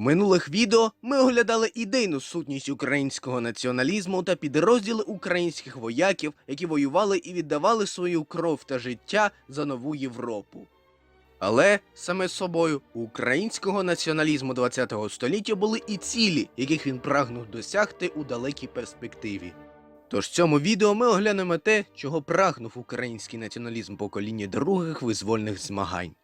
минулих відео ми оглядали ідейну сутність українського націоналізму та підрозділи українських вояків, які воювали і віддавали свою кров та життя за нову Європу. Але саме собою українського націоналізму ХХ століття були і цілі, яких він прагнув досягти у далекій перспективі. Тож в цьому відео ми оглянемо те, чого прагнув український націоналізм покоління других визвольних змагань.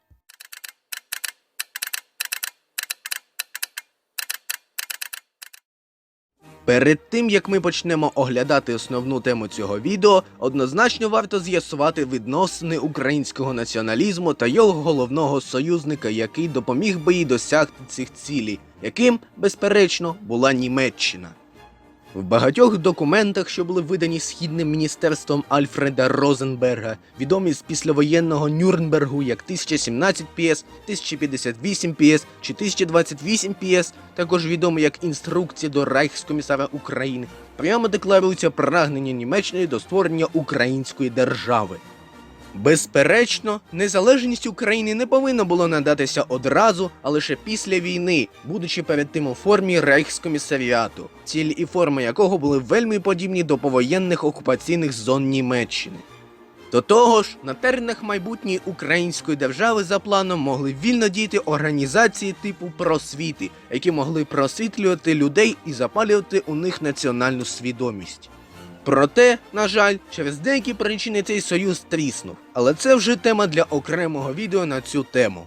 Перед тим як ми почнемо оглядати основну тему цього відео, однозначно варто з'ясувати відносини українського націоналізму та його головного союзника, який допоміг би їй досягти цих цілей, яким, безперечно, була Німеччина. В багатьох документах, що були видані східним міністерством Альфреда Розенберга, відомі з післявоєнного Нюрнбергу як 1017 PS, 1058 PS чи 1028 PS, також відомі як інструкція до Райхскомісара України, прямо декларується прагнення Німеччини до створення української держави. Безперечно, незалежність України не повинно було надатися одразу, а лише після війни, будучи перед тим у формі рейхскомісаріату, цілі і форми якого були вельми подібні до повоєнних окупаційних зон Німеччини. До того ж, на теренах майбутньої української держави за планом могли вільно діяти організації типу просвіти, які могли просвітлювати людей і запалювати у них національну свідомість. Проте, на жаль, через деякі причини цей союз тріснув, але це вже тема для окремого відео на цю тему.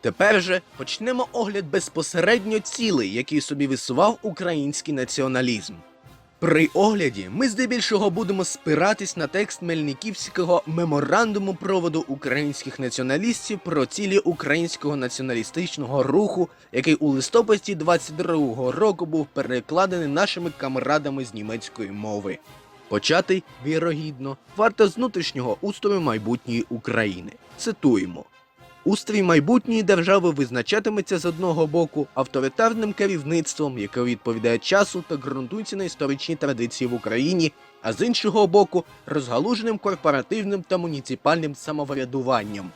Тепер же почнемо огляд безпосередньо цілей, який собі висував український націоналізм. При огляді ми здебільшого будемо спиратись на текст Мельниківського меморандуму проводу українських націоналістів про цілі українського націоналістичного руху, який у листопаді 22-го року був перекладений нашими камрадами з німецької мови. Почати, вірогідно, варто з внутрішнього устрою майбутньої України. Цитуємо. Устрій майбутньої держави визначатиметься з одного боку авторитарним керівництвом, яке відповідає часу та ґрунтується на історичній традиції в Україні, а з іншого боку, розгалуженим корпоративним та муніципальним самоврядуванням.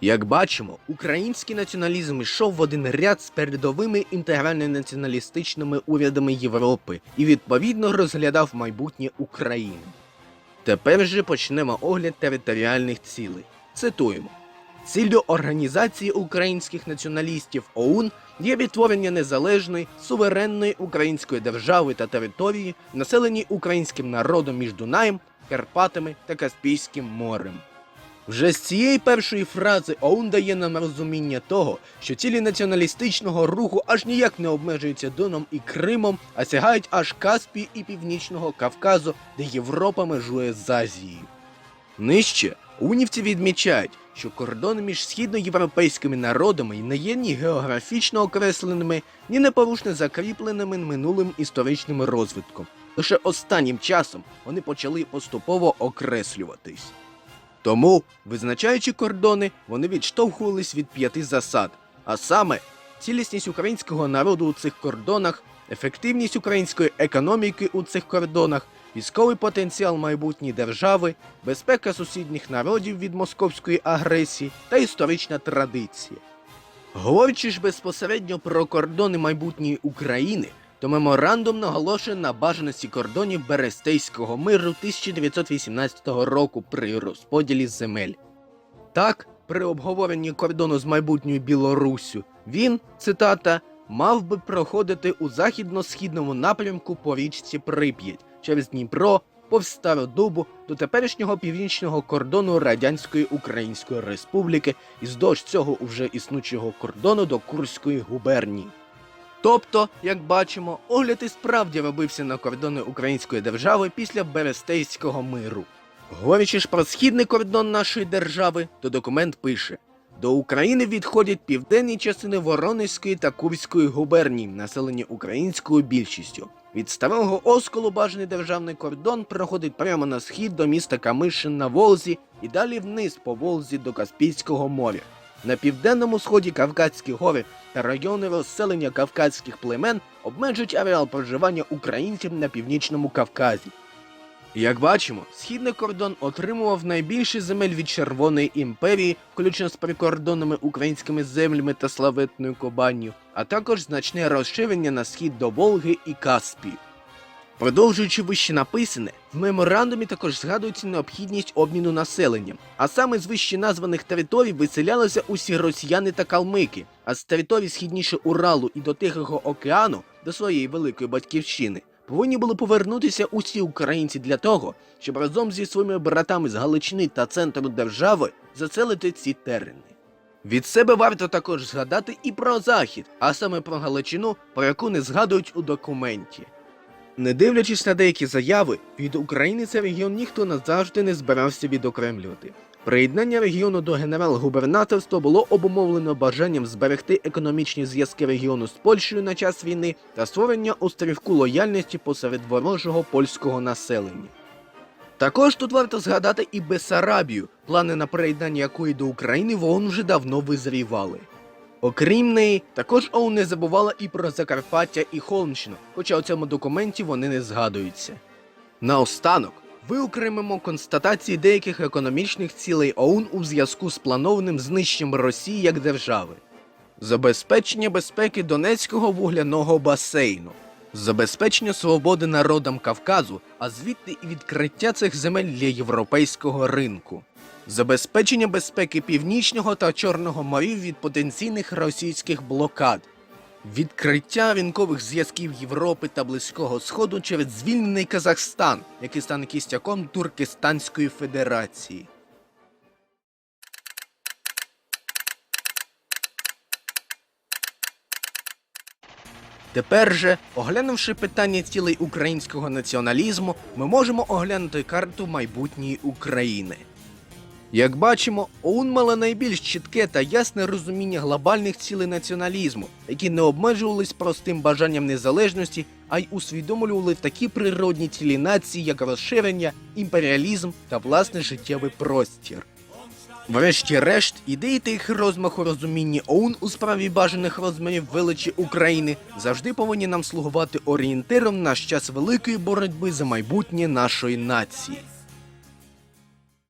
Як бачимо, український націоналізм йшов в один ряд з передовими інтегрально-націоналістичними урядами Європи і відповідно розглядав майбутнє України. Тепер же почнемо огляд територіальних цілей. Цитуємо. Ціллю організації українських націоналістів ОУН є відтворення незалежної, суверенної української держави та території, населені українським народом між Дунаєм, Карпатами та Каспійським морем. Вже з цієї першої фрази ОУН дає нам розуміння того, що цілі націоналістичного руху аж ніяк не обмежуються Доном і Кримом, а сягають аж Каспії і Північного Кавказу, де Європа межує з Азією. Нижче унівці відмічають, що кордони між східноєвропейськими народами не є ні географічно окресленими, ні непорушно закріпленими минулим історичним розвитком. Лише останнім часом вони почали поступово окреслюватись. Тому, визначаючи кордони, вони відштовхувались від п'яти засад, а саме цілісність українського народу у цих кордонах, ефективність української економіки у цих кордонах, військовий потенціал майбутньої держави, безпека сусідніх народів від московської агресії та історична традиція. Говорячи ж безпосередньо про кордони майбутньої України, то меморандум наголошує на бажаності кордонів Берестейського миру 1918 року при розподілі земель. Так, при обговоренні кордону з майбутньою Білоруссю, він, цитата, мав би проходити у західно-східному напрямку по річці Прип'ять через Дніпро, повз Стародубу до теперішнього північного кордону Радянської Української Республіки і здовж цього уже існуючого кордону до Курської губернії. Тобто, як бачимо, огляд і справді робився на кордони української держави після Берестейського миру. Говорячи ж про східний кордон нашої держави, то документ пише: до України відходять південні частини Воронезької та Курської губерній, населені українською більшістю. Від старого осколу бажаний державний кордон проходить прямо на схід до міста Камишин на Волзі і далі вниз по Волзі до Каспійського моря. На південному сході Кавказькі гори та райони розселення кавказьких племен обмежують ареал проживання українців на північному Кавказі. Як бачимо, східний кордон отримував найбільше земель від Червоної імперії, включно з прикордонними українськими землями та славетною Кобанню, а також значне розширення на схід до Волги і Каспію. Продовжуючи вище написане, в меморандумі також згадується необхідність обміну населенням, а саме з вище названих територій виселялися усі росіяни та калмики, а з територій східніше Уралу і до Тихого океану до своєї великої батьківщини повинні були повернутися усі українці для того, щоб разом зі своїми братами з Галичини та центру держави заселити ці терени. Від себе варто також згадати і про захід, а саме про Галичину, про яку не згадують у документі. Не дивлячись на деякі заяви, від України цей регіон ніхто назавжди не збирався відокремлювати. Приєднання регіону до генерал-губернаторства було обумовлено бажанням зберегти економічні зв'язки регіону з Польщею на час війни та створення острівку лояльності посеред ворожого польського населення. Також тут варто згадати і Бесарабію, плани на приєднання якої до України в ООН вже давно визрівали. Окрім неї, також ОУН не забувала і про Закарпаття і Холмщину, хоча у цьому документі вони не згадуються. Наостанок виокремимо констатації деяких економічних цілей ОУН у зв'язку з планованим знищенням Росії як держави. Забезпечення безпеки Донецького вугляного басейну, забезпечення свободи народам Кавказу, а звідти і відкриття цих земель для європейського ринку, забезпечення безпеки Північного та Чорного морів від потенційних російських блокад, відкриття ринкових зв'язків Європи та Близького Сходу через звільнений Казахстан, який стане кістяком Туркестанської Федерації. Тепер же, оглянувши питання цілей українського націоналізму, ми можемо оглянути карту майбутньої України. Як бачимо, ОУН мала найбільш чітке та ясне розуміння глобальних цілей націоналізму, які не обмежувались простим бажанням незалежності, а й усвідомлювали такі природні цілі нації, як розширення, імперіалізм та власний життєвий простір. Врешті-решт, ідеї та їх розмаху розуміння ОУН у справі бажаних розмірів величі України завжди повинні нам слугувати орієнтиром на час великої боротьби за майбутнє нашої нації.